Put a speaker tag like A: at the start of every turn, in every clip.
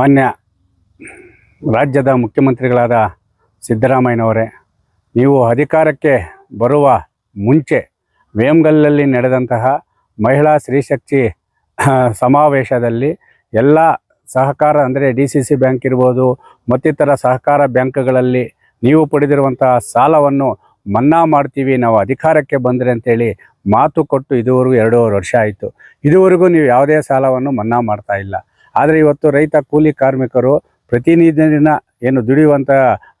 A: ಮಾನ್ಯ ರಾಜ್ಯದ ಮುಖ್ಯಮಂತ್ರಿಗಳಾದ ಸಿದ್ದರಾಮಯ್ಯನವರೇ, ನೀವು ಅಧಿಕಾರಕ್ಕೆ ಬರುವ ಮುಂಚೆ ವೇಮ್ಗಲ್ಲಲ್ಲಿ ನಡೆದಂತಹ ಮಹಿಳಾ ಸ್ತ್ರೀಶಕ್ತಿ ಸಮಾವೇಶದಲ್ಲಿ ಎಲ್ಲ ಸಹಕಾರ, ಅಂದರೆ ಡಿ ಸಿ ಸಿ ಬ್ಯಾಂಕ್ ಇರ್ಬೋದು, ಮತ್ತಿತರ ಸಹಕಾರ ಬ್ಯಾಂಕ್ಗಳಲ್ಲಿ ನೀವು ಪಡೆದಿರುವಂತಹ ಸಾಲವನ್ನು ಮನ್ನಾ ಮಾಡ್ತೀವಿ, ನಾವು ಅಧಿಕಾರಕ್ಕೆ ಬಂದರೆ ಅಂತೇಳಿ ಮಾತು ಕೊಟ್ಟು ಇದುವರೆಗೂ ಎರಡೂವರೆ ವರ್ಷ ಆಯಿತು. ಇದುವರೆಗೂ ನೀವು ಯಾವುದೇ ಸಾಲವನ್ನು ಮನ್ನಾ ಮಾಡ್ತಾ ಇಲ್ಲ. ಆದರೆ ಇವತ್ತು ರೈತ ಕೂಲಿ ಕಾರ್ಮಿಕರು ಪ್ರತಿನಿಧಿನ ಏನು ದುಡಿಯುವಂಥ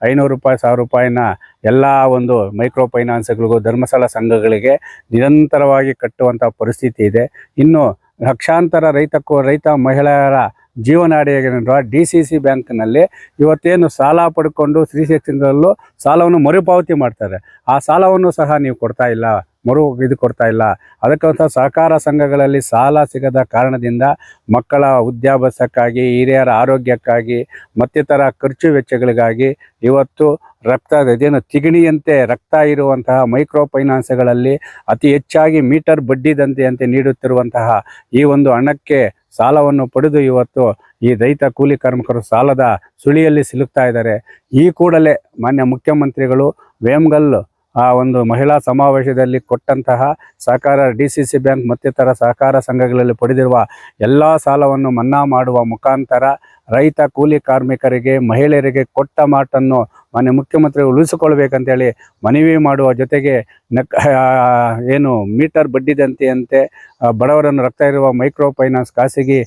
A: ಐನೂರು ರೂಪಾಯಿ, ಸಾವಿರ ರೂಪಾಯಿನ ಎಲ್ಲ ಒಂದು ಮೈಕ್ರೋ ಫೈನಾನ್ಸ್ಗಳಿಗೂ ಧರ್ಮಸ್ಥಳ ಸಂಘಗಳಿಗೆ ನಿರಂತರವಾಗಿ ಕಟ್ಟುವಂಥ ಪರಿಸ್ಥಿತಿ ಇದೆ. ಇನ್ನು ಲಕ್ಷಾಂತರ ರೈತಕ್ಕೂ, ರೈತ ಮಹಿಳೆಯರ ಜೀವನಾಡಿಯಾಗಿರುವ ಡಿ ಸಿ ಸಿ ಬ್ಯಾಂಕ್ನಲ್ಲಿ ಇವತ್ತೇನು ಸಾಲ ಪಡ್ಕೊಂಡು ಸ್ತ್ರೀ ಶಕ್ತಿಗಳಲ್ಲೂ ಸಾಲವನ್ನು ಮರುಪಾವತಿ ಮಾಡ್ತಾರೆ. ಆ ಸಾಲವನ್ನು ಸಹ ನೀವು ಕೊಡ್ತಾ ಇಲ್ಲ. ಮರು ಇದು ಕೊಡ್ತಾ ಇಲ್ಲ. ಅದಕ್ಕಂತ ಸಹಕಾರ ಸಂಘಗಳಲ್ಲಿ ಸಾಲ ಸಿಗದ ಕಾರಣದಿಂದ ಮಕ್ಕಳ ವಿದ್ಯಾಭ್ಯಾಸಕ್ಕಾಗಿ ಹಿರಿಯರ ಆರೋಗ್ಯಕ್ಕಾಗಿ, ಮತ್ತಿತರ ಖರ್ಚು ವೆಚ್ಚಗಳಿಗಾಗಿ ಇವತ್ತು ರಕ್ತ ಇದೇನು ತಿಗಣಿಯಂತೆ ರಕ್ತ ಇರುವಂತಹ ಮೈಕ್ರೋ ಫೈನಾನ್ಸ್ಗಳಲ್ಲಿ ಅತಿ ಹೆಚ್ಚಾಗಿ ಮೀಟರ್ ಬಡ್ಡಿ ದಂತೆಯಂತೆ ನೀಡುತ್ತಿರುವಂತಹ ಈ ಒಂದು ಹಣಕ್ಕೆ ಸಾಲವನ್ನು ಪಡೆದು ಇವತ್ತು ಈ ರೈತ ಕೂಲಿ ಕಾರ್ಮಿಕರು ಸಾಲದ ಸುಳಿಯಲ್ಲಿ ಸಿಲುಕ್ತಾ ಇದ್ದಾರೆ. ಈ ಕೂಡಲೇ ಮಾನ್ಯ ಮುಖ್ಯಮಂತ್ರಿಗಳು ವೇಮ್ಗಲ್ ಆ ಒಂದು ಮಹಿಳಾ ಸಮಾವೇಶದಲ್ಲಿ ಕೊಟ್ಟಂತಹ ಸಹಕಾರ ಡಿ ಸಿ ಸಿ ಬ್ಯಾಂಕ್ ಮತ್ತಿತರ ಸಹಕಾರ ಸಂಘಗಳಲ್ಲಿ ಪಡೆದಿರುವ ಎಲ್ಲ ಸಾಲವನ್ನು ಮನ್ನಾ ಮಾಡುವ ಮುಖಾಂತರ ರೈತ ಕೂಲಿ ಕಾರ್ಮಿಕರಿಗೆ, ಮಹಿಳೆಯರಿಗೆ ಕೊಟ್ಟ ಮಾತನ್ನು ಮಾನ್ಯ ಮುಖ್ಯಮಂತ್ರಿ ಉಳಿಸಿಕೊಳ್ಬೇಕಂತೇಳಿ ಮನವಿ ಮಾಡುವ ಜೊತೆಗೆ ನಕ್ ಏನು ಮೀಟರ್ ಬಡ್ಡಿದಂತೆಯಂತೆ ಬಡವರನ್ನು ರಕ್ತ ಇರುವ ಮೈಕ್ರೋ ಫೈನಾನ್ಸ್ ಖಾಸಗಿ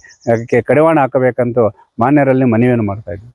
A: ಕಡಿವಾಣ ಹಾಕಬೇಕಂತೂ ಮಾನ್ಯರಲ್ಲಿ ಮನವಿಯನ್ನು ಮಾಡ್ತಾ ಇದ್ವಿ.